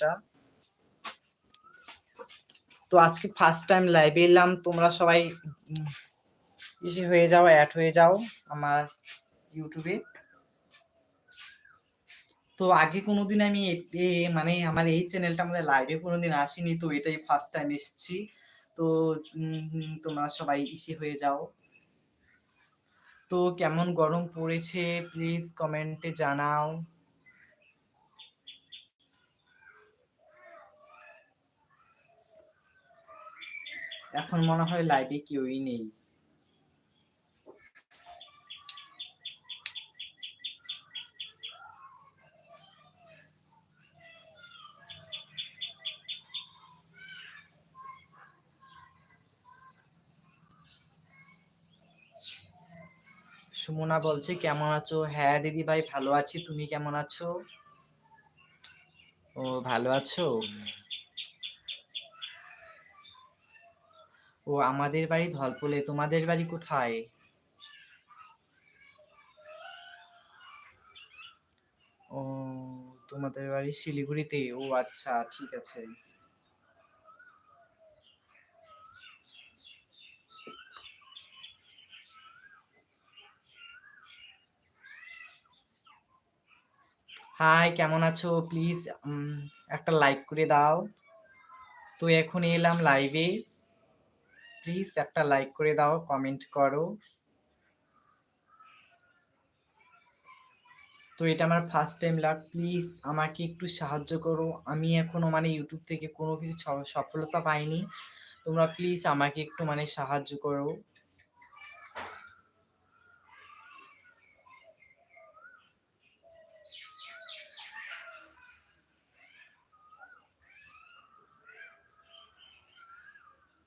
টা তো আজকে ফার্স্ট টাইম লাইভে এলাম, তোমরা সবাই ইসে হয়ে যাও অ্যাড হয়ে যাও আমার ইউটিউবে তো আগে কোনোদিন আমি মানে আমার এই চ্যানেলটা আমাদের লাইভে কোনোদিন আসিনি, তো এটাই ফার্স্ট টাইম এসেছি। তো তোমরা সবাই ইসে হয়ে যাও। তো কেমন গরম পড়েছে প্লিজ কমেন্টে জানাও। এখন মনে হয় লাইভে কেউই নেই। সুমনা বলছে, কেমন আছো? হ্যাঁ দিদি ভাই, ভালো আছি। তুমি কেমন আছো? ও, ভালো আছো? ও আমাদের বাড়ি ধলপলে, তোমাদের বাড়ি কোথায়? ও, তোমাদের বাড়ি শিলিগুড়িতে? ও আচ্ছা ঠিক আছে। হাই কেমন আছো? প্লিজ একটা লাইক করে দাও। তো এখন এলাম লাইভে প্লিজ একটা লাইক করে দাও কমেন্ট করো। তো এটা আমার ফার্স্ট টাইম লাগ প্লিজ আমাকে একটু সাহায্য করো। আমি এখনও মানে ইউটিউব থেকে কোনো কিছু সফলতা পাইনি। তোমরা প্লিজ আমাকে একটু মানে সাহায্য করো।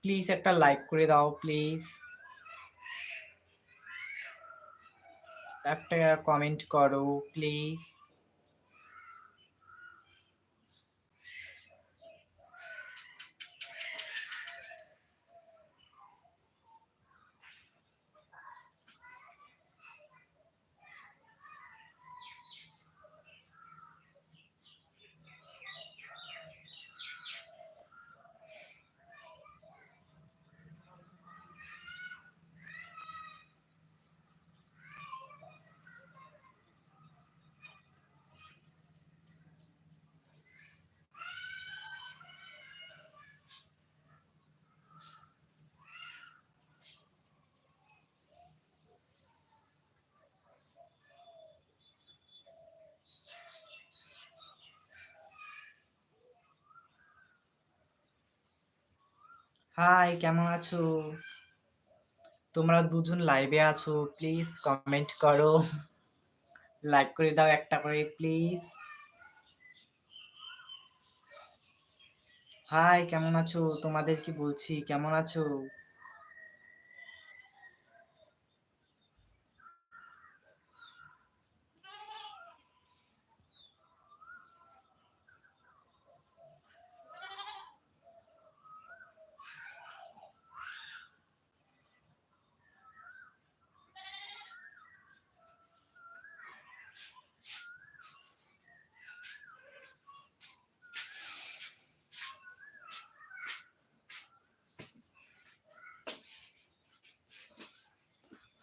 প্লিজ একটা লাইক করে দাও প্লিজ একটা কমেন্ট করো প্লিজ হাই কেমন আছো? তোমরা দুজন লাইভে আছো প্লিজ কমেন্ট করো। লাইক করে দাও একটা করে প্লিজ হাই কেমন আছো? তোমাদের কি বলছি? কেমন আছো?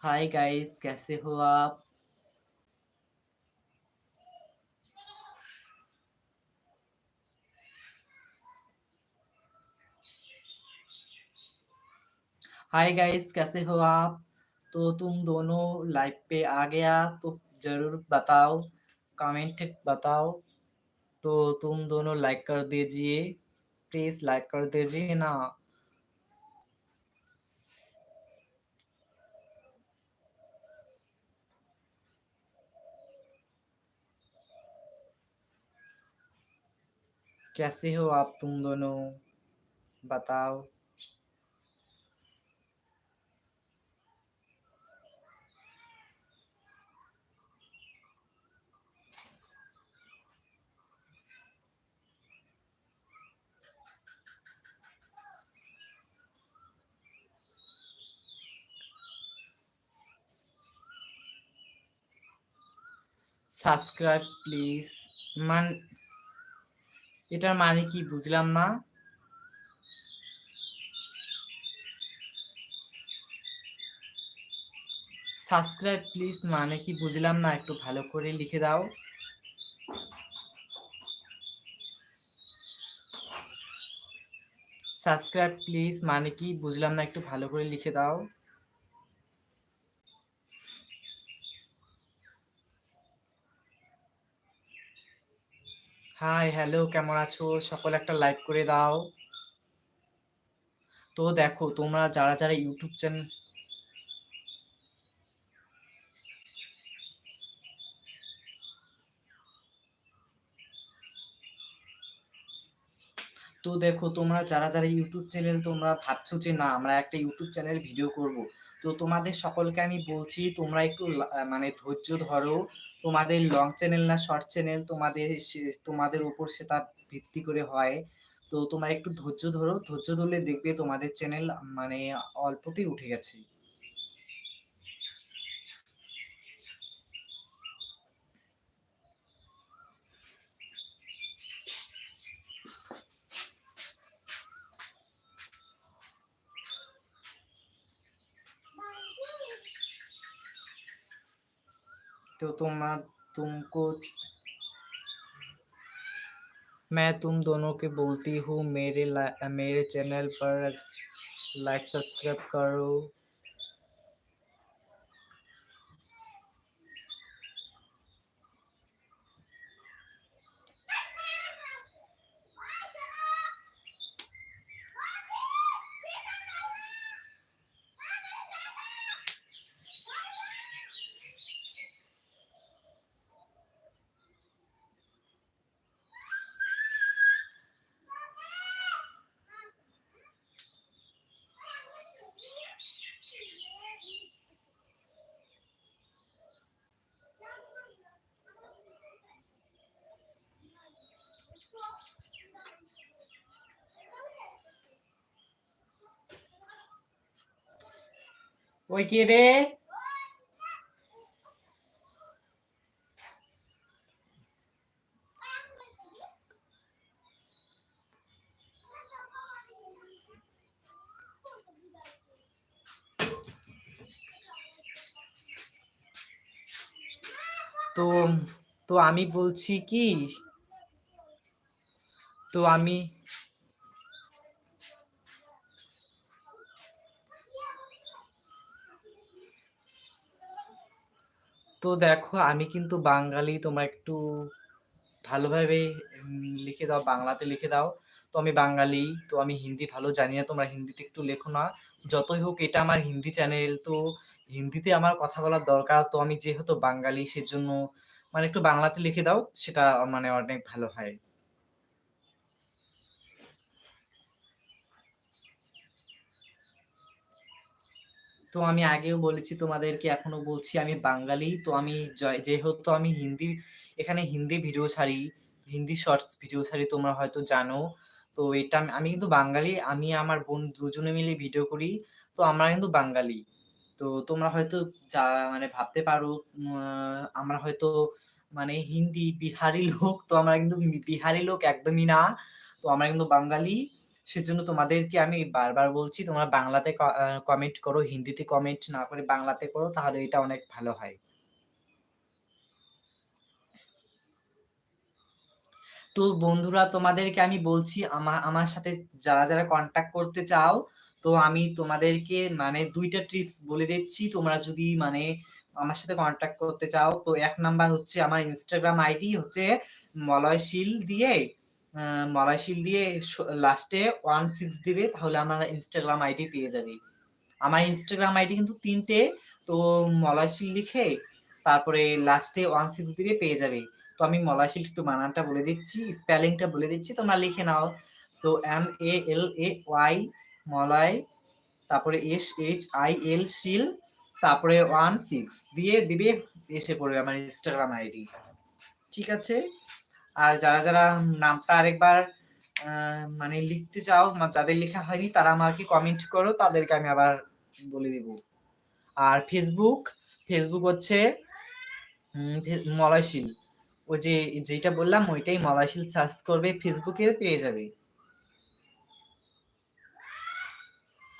हाय गाइस कैसे हो आप? हाय गाइस कैसे हो आप? तो तुम दोनों लाइव पे आ गया तो ज़रूर बताओ कमेंट बताओ। तो तुम दोनों लाइक कर दीजिए। प्लीज़ लाइक कर दीजिए ना। कैसे हो आप तुम दोनों? बताओ। सब्सक्राइब प्लीज़ मन এটার মানে কি বুঝলাম না? সাবস্ক্রাইব প্লিজ মানে কি বুঝলাম না? একটু ভালো করে লিখে দাও। সাবস্ক্রাইব প্লিজ মানে কি বুঝলাম না? একটু ভালো করে লিখে দাও। হাই হ্যালো কেমন আছো? সকলে একটা লাইক করে দাও। তো দেখো, তোমরা যারা যারা ইউটিউব চ্যানেল তো দেখো তোমরা যারা যারা ইউটিউব চ্যানেল তোমরা ভাবছ যে না, আমরা একটা ইউটিউব চ্যানেল ভিডিও করব। তো তোমাদের সকলকে আমি বলছি, তোমরা একটু মানে ধৈর্য ধরো। তোমাদের লং চ্যানেল না শর্ট চ্যানেল তোমাদের তোমাদের উপর সেটা ভিত্তি করে হয়। তো তোমরা একটু ধৈর্য ধরো। ধৈর্য ধরলে দেখবে তোমাদের চ্যানেল মানে অল্পতেই উঠে গেছে। तो तुम तुमको मैं तुम दोनों के बोलती हूँ, मेरे मेरे चैनल पर लाइक सब्सक्राइब करो। ওই কে রে তো তো আমি বলছি কি? তো আমি তো দেখো, আমি কিন্তু বাঙালি, তোমরা একটু ভালোভাবে লিখে দাও, বাংলাতে লিখে দাও। তো আমি বাঙালি, তো আমি হিন্দি ভালো জানি না, তোমরা হিন্দিতে একটু লেখো না। যতই হোক, এটা আমার হিন্দি চ্যানেল তো হিন্দিতে আমার কথা বলার দরকার। তো আমি যেহেতু বাঙালি, সেজন্য মানে একটু বাংলাতে লিখে দাও, সেটা মানে অনেক ভালো হয়। তো আমি আগেও বলেছি তোমাদেরকে, এখনও বলছি আমি বাঙালি। তো আমি যেহেতু আমি হিন্দি, এখানে হিন্দি ভিডিও ছাড়ি, হিন্দি শর্টস ভিডিও ছাড়ি, তোমরা হয়তো জানো। তো এটা আমি কিন্তু বাঙালি, আমি আমার বোন দুজনে মিলে ভিডিও করি, তো আমরা কিন্তু বাঙালি। তো তোমরা হয়তো যা মানে ভাবতে পারো আমরা হয়তো মানে হিন্দি বিহারি লোক, তো আমরা কিন্তু বিহারি লোক একদমই না। তো আমরা কিন্তু বাঙালি। সেজন্য তোমাদেরকে আমি বারবার বলছি, তোমরা বাংলাতে কমেন্ট করো, হিন্দিতে কমেন্ট না করে বাংলাতে করো, তাহলে এটা অনেক ভালো হয়। তো বন্ধুরা, তোমাদেরকে আমি বলছি আমার আমার সাথে যারা যারা কন্ট্যাক্ট করতে চাও, তো আমি তোমাদেরকে মানে দুইটা ট্রিপস বলে দিচ্ছি। তোমরা যদি মানে আমার সাথে কন্ট্যাক্ট করতে চাও, তো এক নাম্বার হচ্ছে আমার ইনস্টাগ্রাম আইডি হচ্ছে মলয়শীল দিয়ে মলাইশিল দিয়ে লাস্টে ওয়ান সিক্স দিবে, তাহলে আমার ইনস্টাগ্রাম আইডি পেয়ে যাবে। আমার ইনস্টাগ্রাম আইডি কিন্তু তিনটে, তো মলাইশিল লিখে তারপরে লাস্টে ওয়ান সিক্স দিবে, পেয়ে যাবে। তো আমি মলাইশিল একটু বানানটা বলে দিচ্ছি স্পেলিংটা বলে দিচ্ছি, তোমরা লিখে নাও। তো M A L A Y Malay তারপরে এস এইচ আই এল শিল, তারপরে ওয়ান সিক্স দিয়ে দিবে, এসে পড়বে আমার ইনস্টাগ্রাম আইডি ঠিক আছে? আর যারা যারা নামটা আরেকবার মানে লিখতে চাও যাদের লেখা হয়নি, তারা আমাকে কমেন্ট করো, তাদেরকে আমি আবার বলে দিব। আর ফেসবুক ফেসবুক হচ্ছে মলয়শীল ওই যে, যেটা বললাম, ওইটাই মলাশিল সার্চ করবে ফেসবুকে পেয়ে যাবে।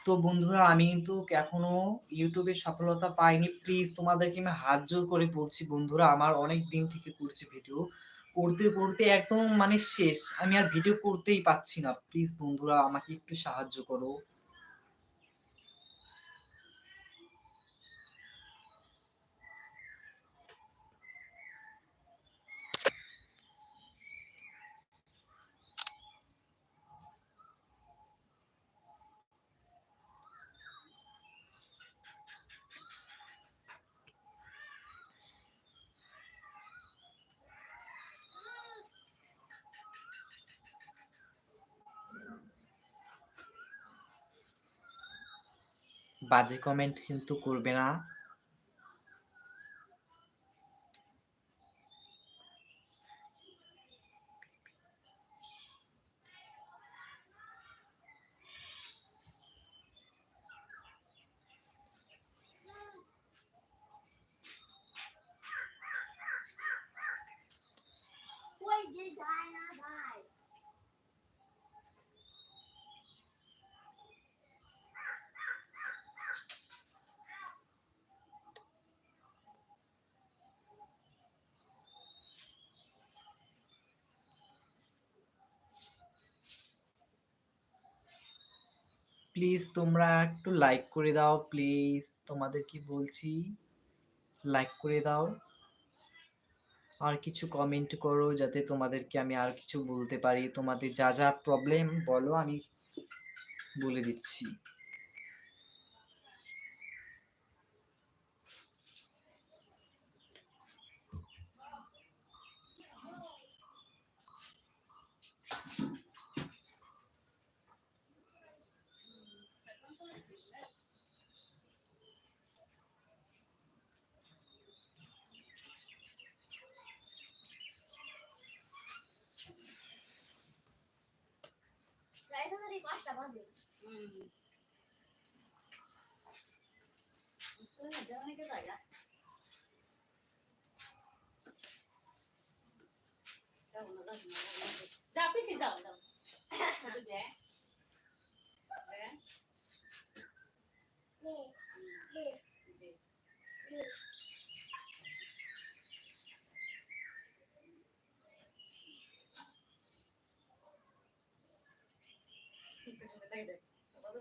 তো বন্ধুরা, আমি কিন্তু এখনও ইউটিউবে সফলতা পাইনি। প্লিজ তোমাদেরকে আমি হাত জোর করে বলছি বন্ধুরা, আমার অনেক দিন থেকে করছি ভিডিও করতে করতে একদম মানে শেষ। আমি আর ভিডিও করতেই পাচ্ছি না। প্লিজ বন্ধুরা, আমাকে একটু সাহায্য করো। বাজে কমেন্ট কিন্তু করবে না ওই যে যায় না ভাই প্লিজ তোমরা একটু লাইক করে দাও প্লিজ তোমাদের কি বলছি লাইক করে দাও। আর কিছু কমেন্ট করো যাতে তোমাদেরকে আমি আর কিছু বলতে পারি। তোমাদের যা যা প্রবলেম বলো আমি বলে দিচ্ছি। যাও পিসি যাও যাও তাই দে বাবার